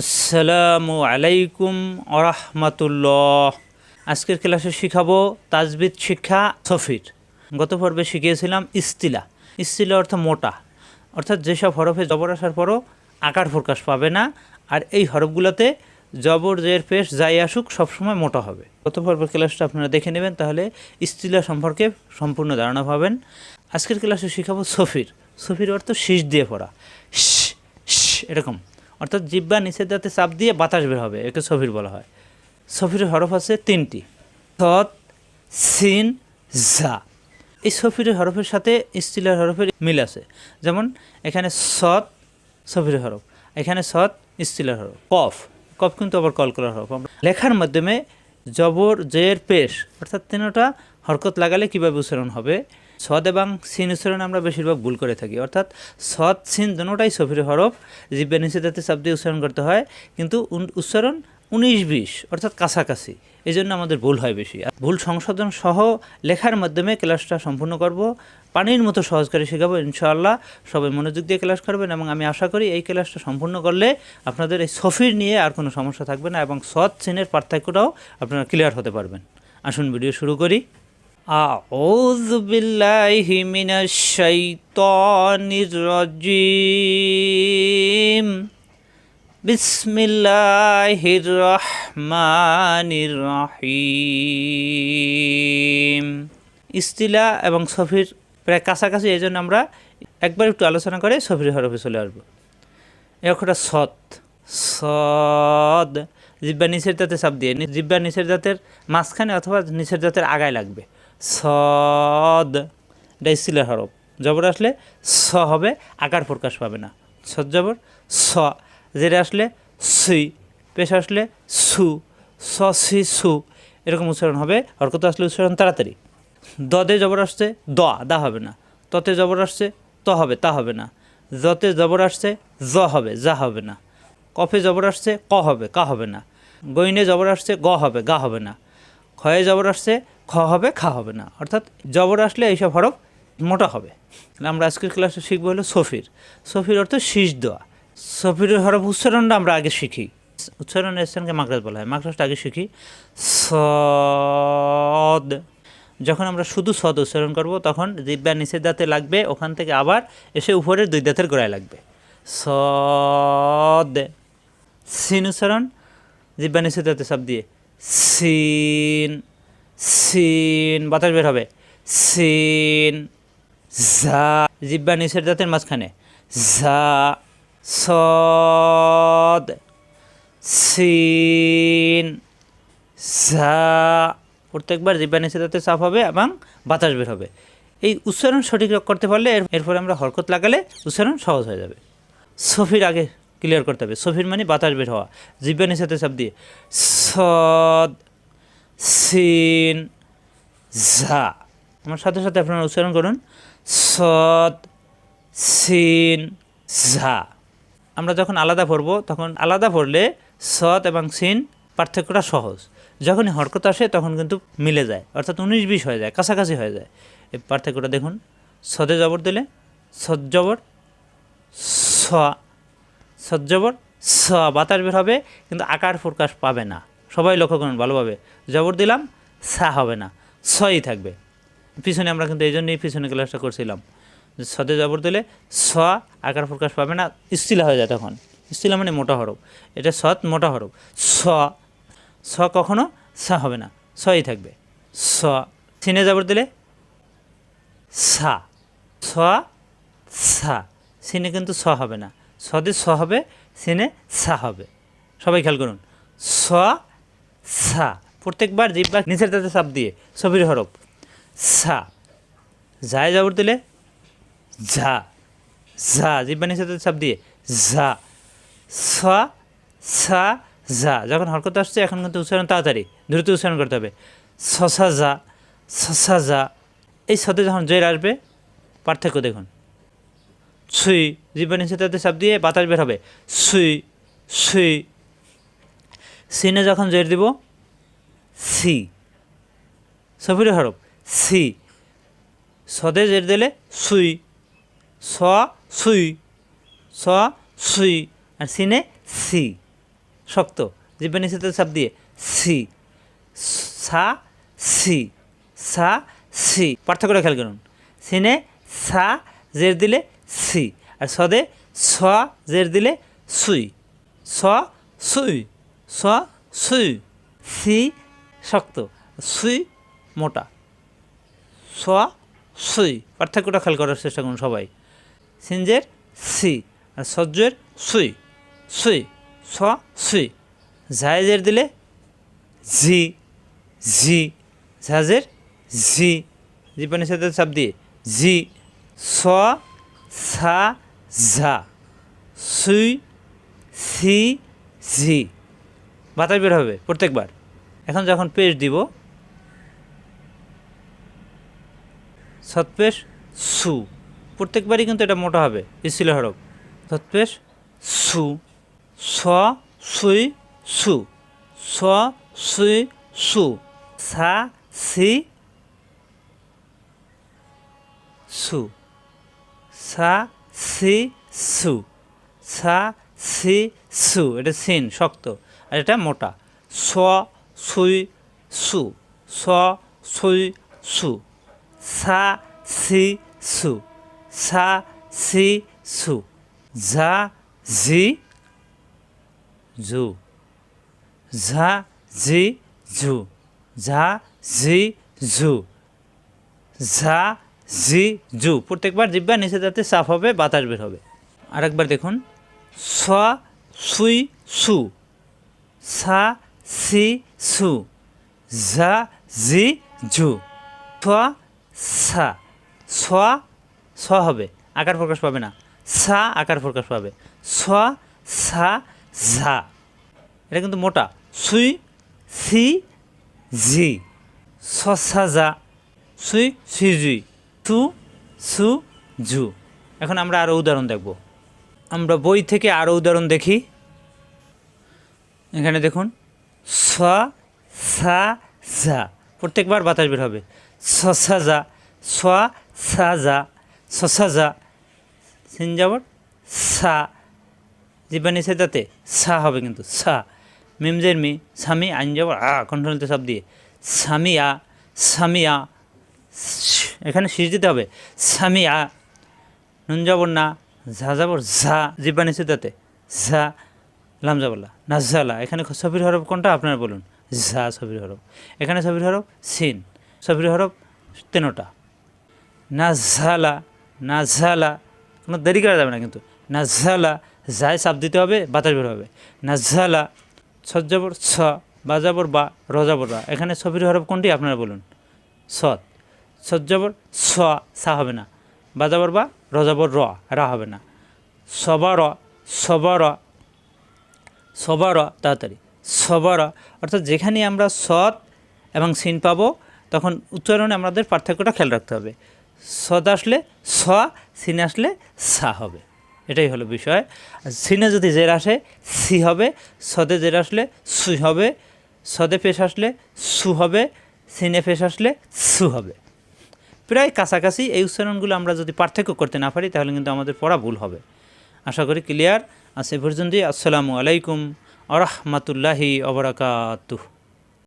আসসালামু আলাইকুম আরহামাতুল্লাহ আজকের ক্লাসে শিখাবো তাজবিদ শিক্ষা সফির। গত পর্বে শিখিয়েছিলাম ইস্তিলা। ইস্তিলা অর্থ মোটা। অর্থাৎ যেসব হরফে জবর আসার পরও আকার প্রকাশ পাবে না, আর এই হরফগুলোতে জবর, জের, পেশ, যাই আসুক, সবসময় মোটা হবে। গত পর্বের ক্লাসটা আপনারা দেখে নেবেন, তাহলে ইস্তিলা সম্পর্কে সম্পূর্ণ ধারণা পাবেন। আজকের ক্লাসে শিখাবো সফির। সফির অর্থ শীষ দিয়ে পড়া এরকম। অর্থাৎ জিব্বা দাঁতে চাপ দিয়ে বাতাস বের হবে, একে সফির বলা হয়। সফিরের হরফ আছে তিনটি। সৎ, সিন জা এই সফিরের হরফের সাথে ইস্তিলার হরফের মিল আছে। যেমন, এখানে সৎ, সফিরের হরফ। এখানে সৎ, ইস্তিলার হরফ। কফ কফ কিন্তু আবার কল করার হরফ। লেখার মাধ্যমে জবর, জের, পেশ, অর্থাৎ তিনটা হরকত লাগালে কীভাবে উচ্চারণ হবে? সদ এবং সিন উচ্চারণ আমরা বেশিরভাগ ভুল করে থাকি। অর্থাৎ সদ সিন দুটোটাই সফির হরফ, জিব্বা চাপ দিয়ে উচ্চারণ করতে হয়, কিন্তু উচ্চারণ উনিশ বিশ, অর্থাৎ কাছাকাছি। এই জন্য আমাদের ভুল হয় বেশি। আর ভুল সংশোধন সহ লেখার মাধ্যমে ক্লাসটা সম্পূর্ণ করব। পানির মতো সহজ করে শেখাবো, ইনশাআল্লাহ। সবাই মনোযোগ দিয়ে ক্লাস করবেন এবং আমি আশা করি এই ক্লাসটা সম্পূর্ণ করলে আপনাদের এই সফির নিয়ে আর কোনো সমস্যা থাকবে না এবং সৎ, সিনের পার্থক্যটাও আপনারা ক্লিয়ার হতে পারবেন। আসুন ভিডিও শুরু করি। أعوذ بالله من الشيطان الرجيم بسم الله الرحمن الرحيم ইস্তিলা এবং সফির প্রায় কাছাকাছি এই জন্য আমরা একবার একটু আলোচনা করে সফির হরফে চলে আসবো এই অক্ষরটা সৎ সদ জিব্বা নিচের দাঁতে চাপ দিয়ে নি- জিব্বা নিচের দাঁতের মাঝখানে অথবা নিচের দাঁতের আগায় লাগবে সদ। এটা ইস্তিলার হরফ। জবর আসলে স হবে, আকার প্রকাশ পাবে না। সদ জবর, স। যেটা আসলে সুই পেশ আসলে সু, স, সি, সু। এরকম উচ্চারণ হবে। হরকত আসলে উচ্চারণ তাড়াতাড়ি। দদে জবর আসছে দ, দা হবে না। ততে জবর আসছে ত হবে, তা হবে না। জতে জবর আসছে জ হবে, যা হবে না। কফে জবর আসছে ক হবে, কা হবে না। গইনে জবর আসছে গ হবে, গা হবে না। ক্ষয়ে জবর আসছে খ হবে, খা হবে না। অর্থাৎ জবর আসলে এইসব হরফ মোটা হবে। আমরা আজকের ক্লাসে শিখব হলো সফির। সফির অর্থ শীষ দেওয়া। সফিরের হরফ উচ্চারণটা আমরা আগে শিখি। উচ্চারণের স্থানকে মাকড়াস বলা হয়। মাকড়াসটা আগে শিখি। সদ। যখন আমরা শুধু সদ উচ্চারণ করব, তখন জিব্বা নিচের দাঁতে লাগবে, ওখান থেকে আবার এসে উপরের দুই দাঁতের গোড়ায় লাগবে। সদ। সিন উচ্চারণ। জিব্বা নিচের দাঁতে চাপ দিয়ে। সিন। সিন, বাতাস বের হবে। সিন যা জিব্বা নিচের দাঁতের মাঝখানে। যা সদ, সিন ঝা প্রত্যেকবার জিব্বা নিচে দাঁতে চাপ হবে এবং বাতাস বের হবে। এই উচ্চারণ সঠিক করতে পারলে এর- এরপরে আমরা হরকত লাগালে উচ্চারণ সহজ হয়ে যাবে। সফির আগে ক্লিয়ার করতে হবে। সফির মানে বাতাস বের হওয়া। জিব্বা নিচেতে চাপ দিয়ে। সদ সিন, ঝা। আমার সাথে সাথে আপনারা উচ্চারণ করুন। সদ সিন, ঝা। আমরা যখন আলাদা পড়ব, তখন আলাদা পড়লে সৎ এবং সিন পার্থক্যটা সহজ। যখনই হরকত আসে, তখন কিন্তু মিলে যায়। অর্থাৎ উনিশ বিশ হয়ে যায়, কাছাকাছি হয়ে যায়। এই পার্থক্যটা দেখুন। সদে জবর দিলে সদ জবর, স, সদ জবর, স। বাতাস বের হবে, কিন্তু আকার প্রকাশ পাবে না। সবাই লক্ষ্য করুন ভালোভাবে। জবর দিলাম, সা হবে না, সই থাকবে। পিছনে আমরা কিন্তু এই জন্যই পিছনে ক্লাসটা করছিলাম। সদে জবর দিলে স আকার প্রকাশ পাবে না, স্থিলা হয়ে যায় তখন। স্থিলা মানে মোটা হরফ। এটা সৎ, মোটা হরফ। স স কখনো সা হবে না, সই থাকবে। স, সিনে জবর দিলে সা, স, সা। সিনে কিন্তু স হবে না। সদে স হবে, সিনে সা হবে। সবাই খেয়াল করুন। স সা, প্রত্যেকবার জিব্বা নিচের দাঁতে চাপ দিয়ে, ছবির হরফ সা। যায় জবর দিলে ঝা ঝা জিব্বা নিচের দাঁতে চাপ দিয়ে ঝা সা সা যা যখন হরকত আসছে, এখন কিন্তু উচ্চারণ তাড়াতাড়ি, দ্রুত উচ্চারণ করতে হবে। সসা যা সসা যা। এই সাথে যখন জয়ের আসবে, পার্থক্য দেখুন। সুই জিব্বা নিচে তাতে চাপ দিয়ে বাতাস বের হবে। সুই সুই সিনে যখন জের দিব, সি। সফির হরফ সি। সদে জের দিলে সুই। স সুই। স, সুই। আর সিনে সি। শক্ত। জিব্বা নিচেতে চাপ দিয়ে, সি। সা সি। সা, সি। পার্থক্যটা খেয়াল করুন। সিনে সা জের দিলে সি। আর সদে স জের দিলে সুই। স, সুই। স সুই সি শক্ত সুই মোটা। স সুই পার্থক্যটা খেয়াল করার চেষ্টা করুন সবাই। সিনজের সি আর সজ্জের সুই সুই স সুই জায়েজের দিলে জি জি। ঝাজের জি। জি পানির সাথে চাপ দিয়ে জি। স, সা ঝা সুই সি, জি। বাতাস বের হবে প্রত্যেকবার। এখন যখন পেশ দিব, সৎপেশ সু। প্রত্যেকবারই কিন্তু এটা মোটা হবে ইসিল হরফ। সৎপেশ সু স সুই সু স সুই সু, সা সি সু, সা সি সু, সা সি সু, এটা সিন, শক্ত। আর এটা মোটা। স, সুই, সু। স, সুই, সু। সা, সি, সু। সা, সি, সু। ঝা ঝি জু। ঝা ঝি ঝু ঝা ঝি ঝু ঝা ঝি জু। প্রত্যেকবার জিব্বা নিচে যাতে সাফ হবে, বাতাস বের হবে। আরেকবার দেখুন। স, সুই, সু। সা, সি, সু। ঝা ঝি ঝু ছ সা। ছ হবে। আকার প্রকাশ পাবে না। সা, আকার প্রকাশ পাবে। ছ সা, ঝা। এটা কিন্তু মোটা। সুই, সি, জি। সসা যা সুই সুইজুই সু সু, জু। এখন আমরা আরও উদাহরণ দেখব। আমরা বই থেকে আরও উদাহরণ দেখি। এখানে দেখুন স, সা। প্রত্যেকবার বাতাস বের হবে। সসা যা। স সা, যা। সসা যা। সিন যাবর সা। জিব্বা নিচে তাতে সা হবে কিন্তু, সা। মিমজের মি স্বামী আইন যাবর আ কন্ট্রোলতে সব দিয়ে। সামিয়া সামিয়া শ- এখানে শীষ দিতে হবে। সামিয়া নুন যাবর না ঝা যাবর ঝা জিব্বা নিচে তাতে ঝা লাম যাবল্লা নাজালা এখানে সফির হরফ কোনটা আপনারা বলুন। ঝা, সফির হরফ। এখানে সফির হরফ সিন, সফির হরফ তেনোটা। নাজালা নাজালা কোনো দেরি করা যাবে না কিন্তু। নাজালা যায় চাপ দিতে হবে, বাতাস বের হবে। নাজালা সজ্জাবর ছ বাজাবর বা, রজাবর রা এখানে সফির হরফ কোনটি আপনারা বলুন। সৎ। সজ্জাবর স, সা হবে না। বাজাবর বা, রজাবর র, রা হবে না। সবার সবার সবার তাড়াতাড়ি। সবার অর্থাৎ যেখানে আমরা সৎ এবং সিন পাবো, তখন উচ্চারণে আমাদের পার্থক্যটা খেয়াল রাখতে হবে। সদ আসলে স, সিন আসলে সা হবে। এটাই হলো বিষয়। সিনে যদি জের আসে, সি হবে। সদে জের আসলে সু হবে। সদে পেশ আসলে সু হবে। সিনে পেশ আসলে সু হবে। প্রায় কাছাকাছি এই উচ্চারণগুলো আমরা যদি পার্থক্য করতে না পারি, তাহলে কিন্তু আমাদের পড়া ভুল হবে। আশা করি ক্লিয়ার? আছে পর্যন্তই। আসসালামু আলাইকুম আরহামাতুল্লাহি অবরাকাতুহ